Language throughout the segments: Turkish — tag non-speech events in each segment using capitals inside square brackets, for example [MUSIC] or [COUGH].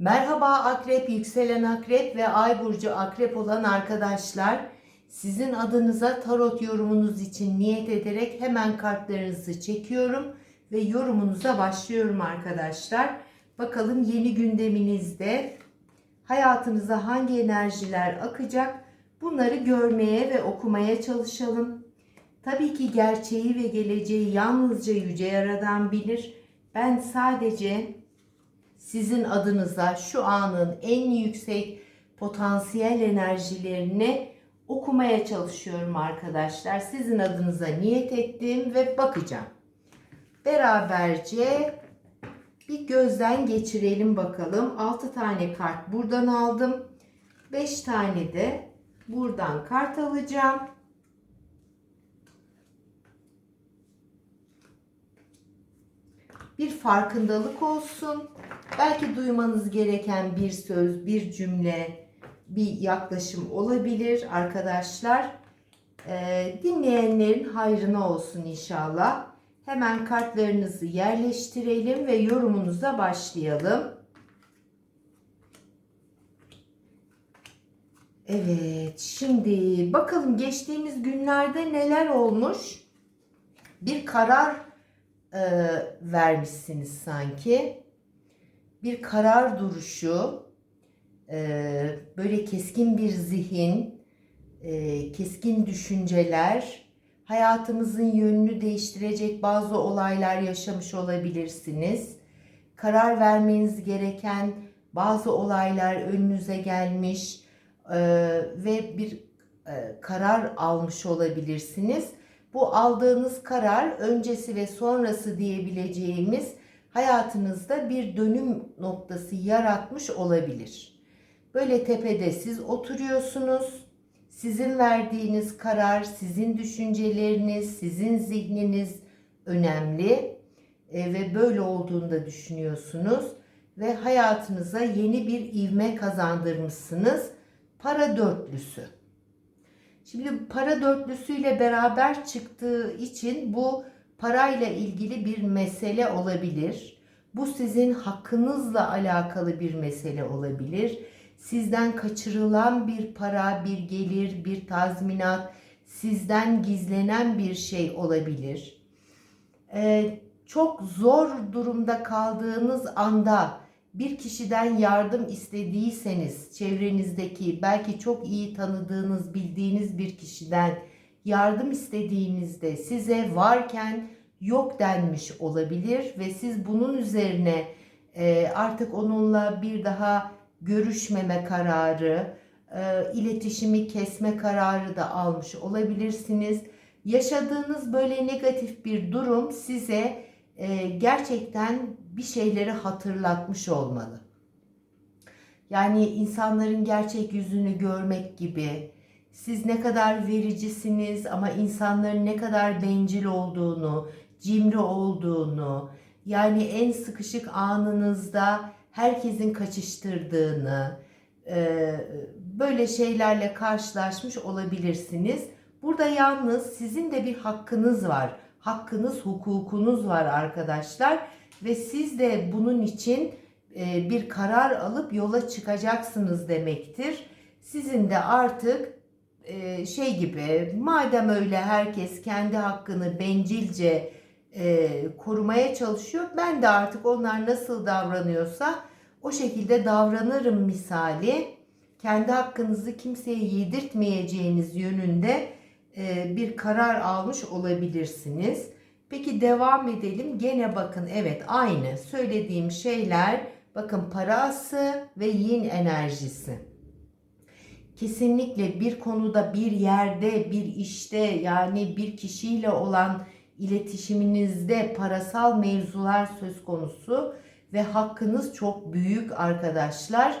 Merhaba akrep, yükselen akrep ve ay burcu akrep olan arkadaşlar. Sizin adınıza tarot yorumunuz için niyet ederek hemen kartlarınızı çekiyorum ve yorumunuza başlıyorum arkadaşlar. Bakalım yeni gündeminizde hayatınıza hangi enerjiler akacak? Bunları görmeye ve okumaya çalışalım. Tabii ki gerçeği ve geleceği yalnızca yüce yaradan bilir. Ben sadece sizin adınıza şu anın en yüksek potansiyel enerjilerini okumaya çalışıyorum arkadaşlar. Sizin adınıza niyet ettim ve bakacağım. Beraberce bir gözden geçirelim bakalım. 6 tane kart buradan aldım. 5 tane de buradan kart alacağım. bir farkındalık olsun. Belki duymanız gereken bir söz, bir cümle, bir yaklaşım olabilir arkadaşlar. Ee, dinleyenlerin hayrına olsun inşallah. Hemen kartlarınızı yerleştirelim ve yorumunuza başlayalım. Evet, şimdi bakalım geçtiğimiz günlerde neler olmuş? Bir karar e, vermişsiniz sanki. Bir karar duruşu, e, böyle keskin bir zihin, e, keskin düşünceler, hayatımızın yönünü değiştirecek bazı olaylar yaşamış olabilirsiniz. Karar vermeniz gereken bazı olaylar önünüze gelmiş e, ve bir karar almış olabilirsiniz bu aldığınız karar öncesi ve sonrası diyebileceğimiz hayatınızda bir dönüm noktası yaratmış olabilir. Böyle tepede siz oturuyorsunuz. Sizin verdiğiniz karar, sizin düşünceleriniz, sizin zihniniz önemli e, ve böyle olduğunu da düşünüyorsunuz ve hayatınıza yeni bir ivme kazandırmışsınız. Para dörtlüsü. Şimdi para dörtlüsüyle beraber çıktığı için bu parayla ilgili bir mesele olabilir. Bu sizin hakkınızla alakalı bir mesele olabilir. Sizden kaçırılan bir para, bir gelir, bir tazminat, sizden gizlenen bir şey olabilir. Ee, çok zor durumda kaldığınız anda bir kişiden yardım istediyseniz çevrenizdeki belki çok iyi tanıdığınız bildiğiniz bir kişiden yardım istediğinizde size varken yok denmiş olabilir ve siz bunun üzerine e, artık onunla bir daha görüşmeme kararı, e, iletişimi kesme kararı da almış olabilirsiniz. Yaşadığınız böyle negatif bir durum size e, gerçekten bir şeyleri hatırlatmış olmalı. Yani insanların gerçek yüzünü görmek gibi, siz ne kadar vericisiniz ama insanların ne kadar bencil olduğunu, cimri olduğunu, yani en sıkışık anınızda herkesin kaçıştırdığını, e, böyle şeylerle karşılaşmış olabilirsiniz. Burada yalnız sizin de bir hakkınız var hakkınız, hukukunuz var arkadaşlar ve siz de bunun için e, bir karar alıp yola çıkacaksınız demektir. Sizin de artık e, şey gibi madem öyle herkes kendi hakkını bencilce e, korumaya çalışıyor ben de artık onlar nasıl davranıyorsa o şekilde davranırım misali kendi hakkınızı kimseye yedirtmeyeceğiniz yönünde e, bir karar almış olabilirsiniz. Peki devam edelim. Gene bakın evet aynı söylediğim şeyler bakın parası ve yin enerjisi. Kesinlikle bir konuda bir yerde bir işte yani bir kişiyle olan iletişiminizde parasal mevzular söz konusu ve hakkınız çok büyük arkadaşlar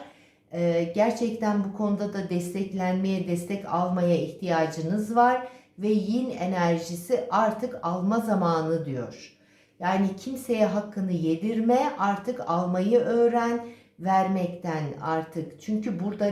ee, gerçekten bu konuda da desteklenmeye, destek almaya ihtiyacınız var ve yin enerjisi artık alma zamanı diyor. Yani kimseye hakkını yedirme, artık almayı öğren, vermekten artık. Çünkü burada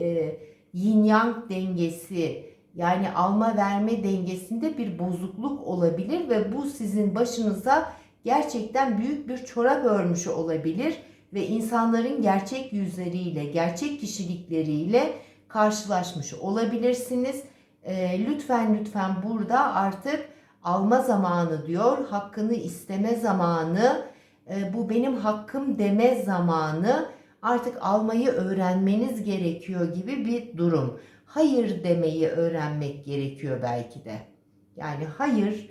e, yin yang dengesi yani alma verme dengesinde bir bozukluk olabilir ve bu sizin başınıza gerçekten büyük bir çorap örmüş olabilir ve insanların gerçek yüzleriyle, gerçek kişilikleriyle karşılaşmış olabilirsiniz. Ee, lütfen lütfen burada artık alma zamanı diyor, hakkını isteme zamanı, e, bu benim hakkım deme zamanı, artık almayı öğrenmeniz gerekiyor gibi bir durum. Hayır demeyi öğrenmek gerekiyor belki de. Yani hayır,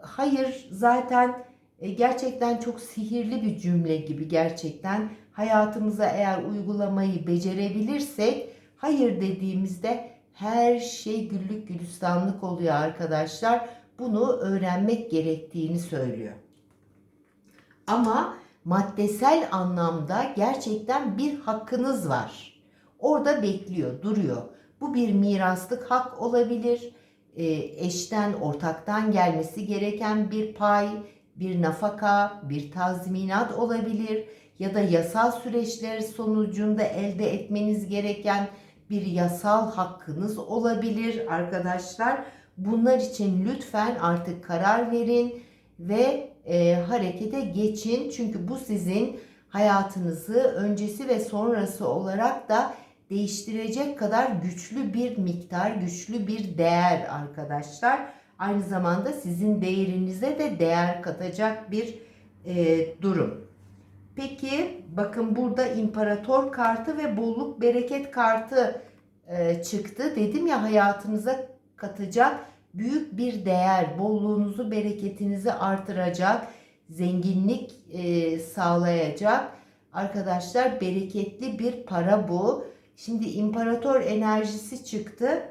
hayır zaten e, gerçekten çok sihirli bir cümle gibi gerçekten hayatımıza eğer uygulamayı becerebilirsek hayır dediğimizde her şey güllük gülistanlık oluyor arkadaşlar. Bunu öğrenmek gerektiğini söylüyor. Ama maddesel anlamda gerçekten bir hakkınız var. Orada bekliyor, duruyor. Bu bir miraslık hak olabilir. E, eşten, ortaktan gelmesi gereken bir pay, bir nafaka, bir tazminat olabilir ya da yasal süreçler sonucunda elde etmeniz gereken bir yasal hakkınız olabilir arkadaşlar. Bunlar için lütfen artık karar verin ve e, harekete geçin. Çünkü bu sizin hayatınızı öncesi ve sonrası olarak da değiştirecek kadar güçlü bir miktar, güçlü bir değer arkadaşlar. Aynı zamanda sizin değerinize de değer katacak bir e, durum. Peki bakın burada imparator kartı ve bolluk bereket kartı e, çıktı. Dedim ya hayatınıza katacak büyük bir değer, bolluğunuzu, bereketinizi artıracak, zenginlik e, sağlayacak. Arkadaşlar bereketli bir para bu. Şimdi imparator enerjisi çıktı.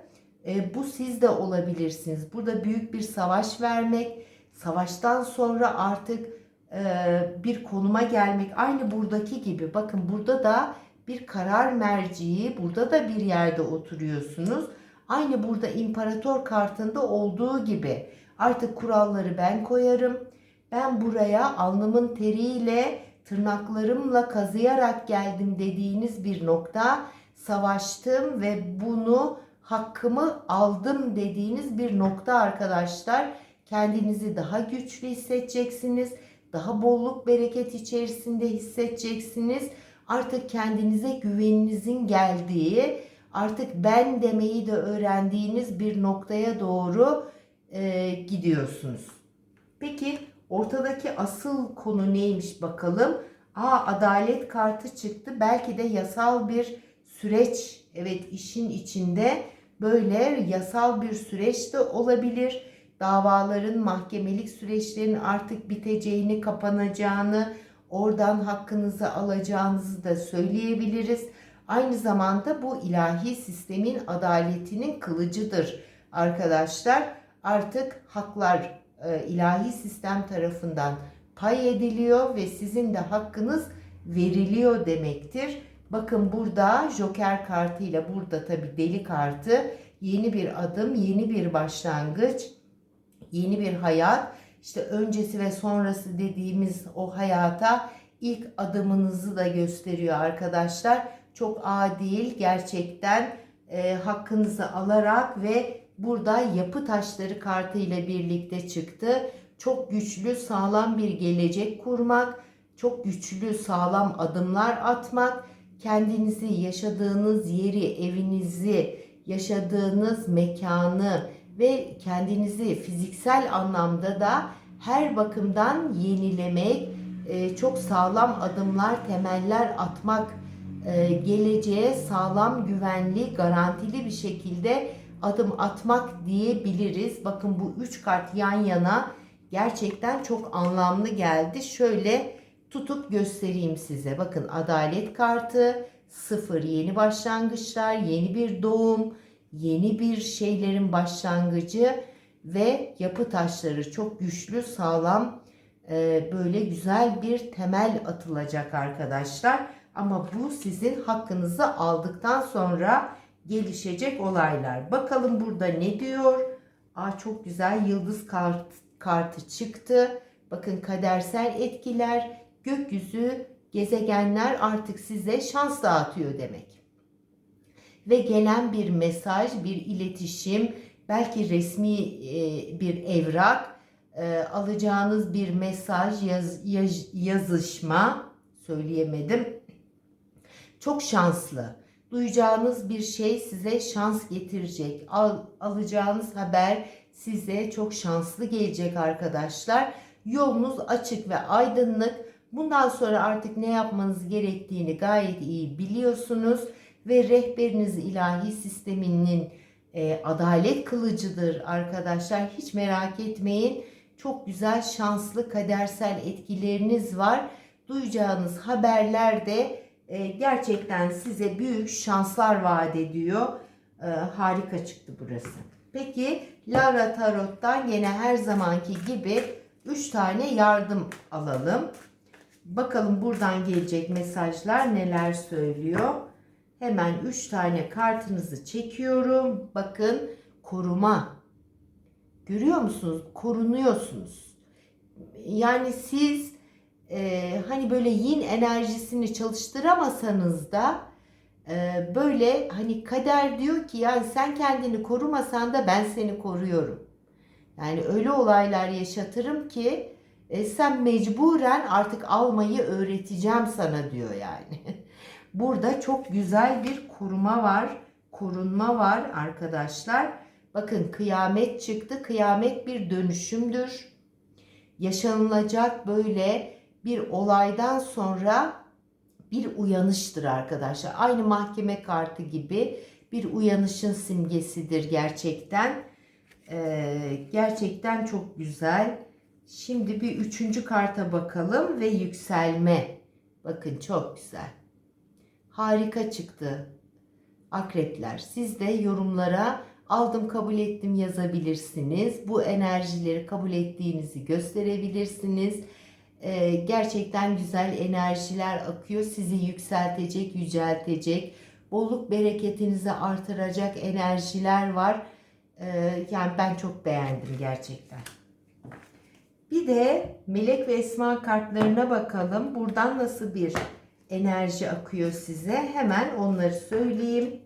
E, bu siz de olabilirsiniz. Burada büyük bir savaş vermek, savaştan sonra artık e, bir konuma gelmek. Aynı buradaki gibi. Bakın burada da bir karar merciği, burada da bir yerde oturuyorsunuz. Aynı burada imparator kartında olduğu gibi artık kuralları ben koyarım. Ben buraya alnımın teriyle, tırnaklarımla kazıyarak geldim dediğiniz bir nokta savaştım ve bunu hakkımı aldım dediğiniz bir nokta arkadaşlar. Kendinizi daha güçlü hissedeceksiniz. Daha bolluk bereket içerisinde hissedeceksiniz. Artık kendinize güveninizin geldiği, artık ben demeyi de öğrendiğiniz bir noktaya doğru e, gidiyorsunuz. Peki ortadaki asıl konu neymiş bakalım? Aa adalet kartı çıktı. Belki de yasal bir süreç evet işin içinde böyle yasal bir süreç de olabilir. Davaların, mahkemelik süreçlerin artık biteceğini, kapanacağını, oradan hakkınızı alacağınızı da söyleyebiliriz. Aynı zamanda bu ilahi sistemin adaletinin kılıcıdır arkadaşlar. Artık haklar e, ilahi sistem tarafından pay ediliyor ve sizin de hakkınız veriliyor demektir. Bakın burada Joker kartıyla burada tabi deli kartı yeni bir adım, yeni bir başlangıç, yeni bir hayat. İşte öncesi ve sonrası dediğimiz o hayata ilk adımınızı da gösteriyor arkadaşlar. Çok adil gerçekten e, hakkınızı alarak ve burada yapı taşları kartı ile birlikte çıktı. Çok güçlü, sağlam bir gelecek kurmak, çok güçlü, sağlam adımlar atmak kendinizi, yaşadığınız yeri, evinizi, yaşadığınız mekanı ve kendinizi fiziksel anlamda da her bakımdan yenilemek, e, çok sağlam adımlar, temeller atmak, geleceğe sağlam, güvenli, garantili bir şekilde adım atmak diyebiliriz. Bakın bu üç kart yan yana gerçekten çok anlamlı geldi. Şöyle tutup göstereyim size. Bakın adalet kartı, sıfır yeni başlangıçlar, yeni bir doğum, yeni bir şeylerin başlangıcı ve yapı taşları çok güçlü, sağlam, e, böyle güzel bir temel atılacak arkadaşlar. Ama bu sizin hakkınızı aldıktan sonra gelişecek olaylar. Bakalım burada ne diyor? Aa, çok güzel yıldız kart, kartı çıktı. Bakın kadersel etkiler, gökyüzü, gezegenler artık size şans dağıtıyor demek. Ve gelen bir mesaj, bir iletişim, belki resmi e, bir evrak, e, alacağınız bir mesaj, yaz, yaz, yazışma söyleyemedim. Çok şanslı. Duyacağınız bir şey size şans getirecek. Al, alacağınız haber size çok şanslı gelecek arkadaşlar. Yolunuz açık ve aydınlık. Bundan sonra artık ne yapmanız gerektiğini gayet iyi biliyorsunuz ve rehberiniz ilahi sisteminin e, adalet kılıcıdır arkadaşlar. Hiç merak etmeyin. Çok güzel şanslı kadersel etkileriniz var. Duyacağınız haberler de e, gerçekten size büyük şanslar vaat ediyor. E, harika çıktı burası. Peki Lara Tarot'tan yine her zamanki gibi 3 tane yardım alalım. Bakalım buradan gelecek mesajlar neler söylüyor. Hemen 3 tane kartınızı çekiyorum. Bakın koruma. Görüyor musunuz? Korunuyorsunuz. Yani siz e, hani böyle yin enerjisini çalıştıramasanız da e, böyle hani kader diyor ki yani sen kendini korumasan da ben seni koruyorum. Yani öyle olaylar yaşatırım ki e, sen mecburen artık almayı öğreteceğim sana diyor yani. [LAUGHS] Burada çok güzel bir koruma var, korunma var arkadaşlar. Bakın kıyamet çıktı. Kıyamet bir dönüşümdür. Yaşanılacak böyle bir olaydan sonra bir uyanıştır arkadaşlar. Aynı mahkeme kartı gibi bir uyanışın simgesidir gerçekten. Ee, gerçekten çok güzel. Şimdi bir üçüncü karta bakalım ve yükselme. Bakın çok güzel. Harika çıktı. Akrepler siz de yorumlara aldım kabul ettim yazabilirsiniz. Bu enerjileri kabul ettiğinizi gösterebilirsiniz. Ee, gerçekten güzel enerjiler akıyor. Sizi yükseltecek, yüceltecek, bolluk bereketinizi artıracak enerjiler var. Ee, yani ben çok beğendim gerçekten. Bir de melek ve esma kartlarına bakalım. Buradan nasıl bir enerji akıyor size? Hemen onları söyleyeyim.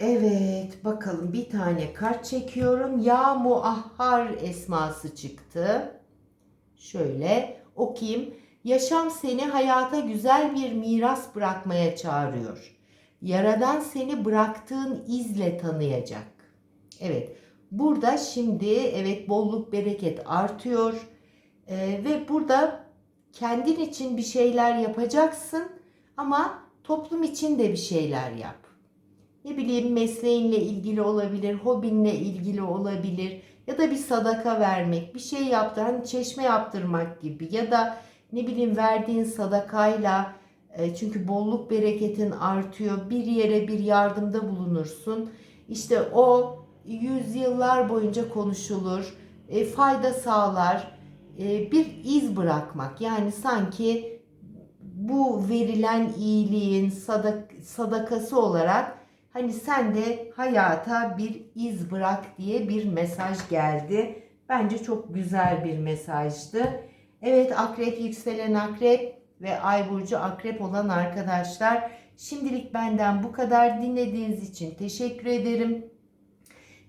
Evet bakalım bir tane kart çekiyorum. Ya muahhar esması çıktı. Şöyle okuyayım. Yaşam seni hayata güzel bir miras bırakmaya çağırıyor. Yaradan seni bıraktığın izle tanıyacak. Evet burada şimdi evet bolluk bereket artıyor. Ee, ve burada kendin için bir şeyler yapacaksın ama toplum için de bir şeyler yap ne bileyim mesleğinle ilgili olabilir, hobinle ilgili olabilir ya da bir sadaka vermek, bir şey yaptır, hani çeşme yaptırmak gibi ya da ne bileyim verdiğin sadakayla e, çünkü bolluk bereketin artıyor. Bir yere bir yardımda bulunursun. İşte o yüzyıllar boyunca konuşulur, e, fayda sağlar, e, bir iz bırakmak. Yani sanki bu verilen iyiliğin sadak sadakası olarak Hani sen de hayata bir iz bırak diye bir mesaj geldi. Bence çok güzel bir mesajdı. Evet akrep yükselen akrep ve ay burcu akrep olan arkadaşlar. Şimdilik benden bu kadar dinlediğiniz için teşekkür ederim.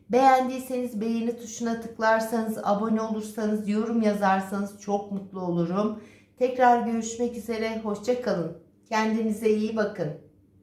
Beğendiyseniz beğeni tuşuna tıklarsanız, abone olursanız, yorum yazarsanız çok mutlu olurum. Tekrar görüşmek üzere. Hoşçakalın. Kendinize iyi bakın.